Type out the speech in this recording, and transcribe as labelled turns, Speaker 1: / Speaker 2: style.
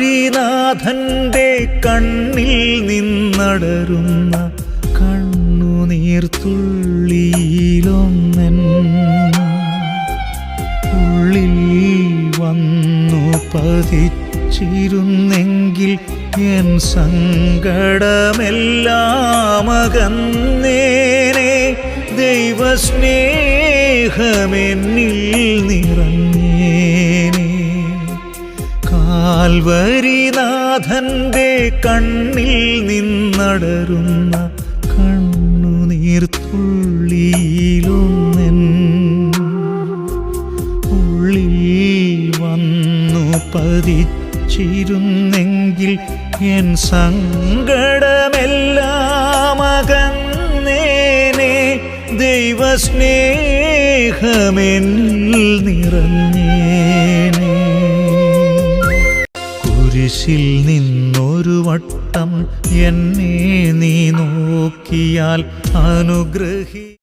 Speaker 1: കാൽവരിനാഥന്റെ കണ്ണിൽ നിന്നടരുന്ന കണ്ണുനീർത്തുള്ളിയിലൊന്നൻ ഉള്ളിൽ വന്നു പതിച്ചിരുന്നെങ്കിൽ എൻ സങ്കടമെല്ലാം അകന്നേനെ ദൈവസ്നേഹമെന്നിൽ നിറഞ്ഞേനെ കാൽവരിനാഥന്റെ കണ്ണിൽ നിന്നടരുന്ന കണ്ണുനീർത്തുള്ളിയിലൊന്നൻ ഉള്ളിൽ വന്നു പതിച്ചിരുന്നെങ്കിൽ എൻ സങ്കടമെല്ലാം അകന്നേനെ. ദൈവസ്നേഹമെന്നിൽ നിറഞ്ഞേനെ കുരിശിൽ നിന്നൊരു വട്ടം എന്നെ നീ നോക്കിയാൽ അനുഗ്രഹി